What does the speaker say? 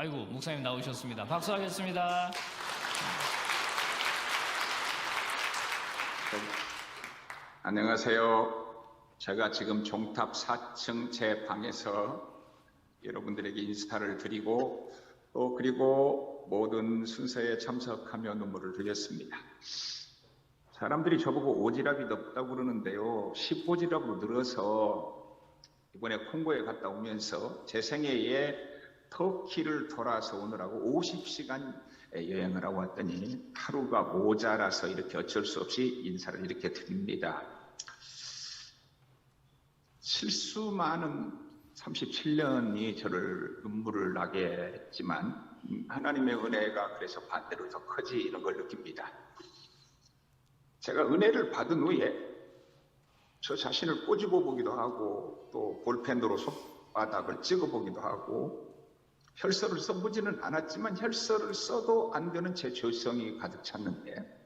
아이고 목사님 나오셨습니다. 박수하겠습니다. 안녕하세요. 제가 지금 종탑 4층 제 방에서 여러분들에게 인사를 드리고 또 그리고 모든 순서에 참석하며 눈물을 흘렸습니다. 사람들이 저보고 오지랖이 넓다고 그러는데요. 10오지랖으로 늘어서 이번에 콩고에 갔다 오면서 제 생애에 터키를 돌아서 오느라고 50시간 여행을 하고 왔더니 하루가 모자라서 이렇게 어쩔 수 없이 인사를 이렇게 드립니다. 실수 많은 37년이 저를 눈물을 나게 했지만 음, 하나님의 은혜가 그래서 반대로 더 커지 이런 걸 느낍니다. 제가 은혜를 받은 후에 저 자신을 꼬집어 보기도 하고 또 볼펜으로 손바닥을 찍어 보기도 하고 혈서를 써보지는 않았지만 혈서를 써도 안 되는 제 죄성이 가득 찼는데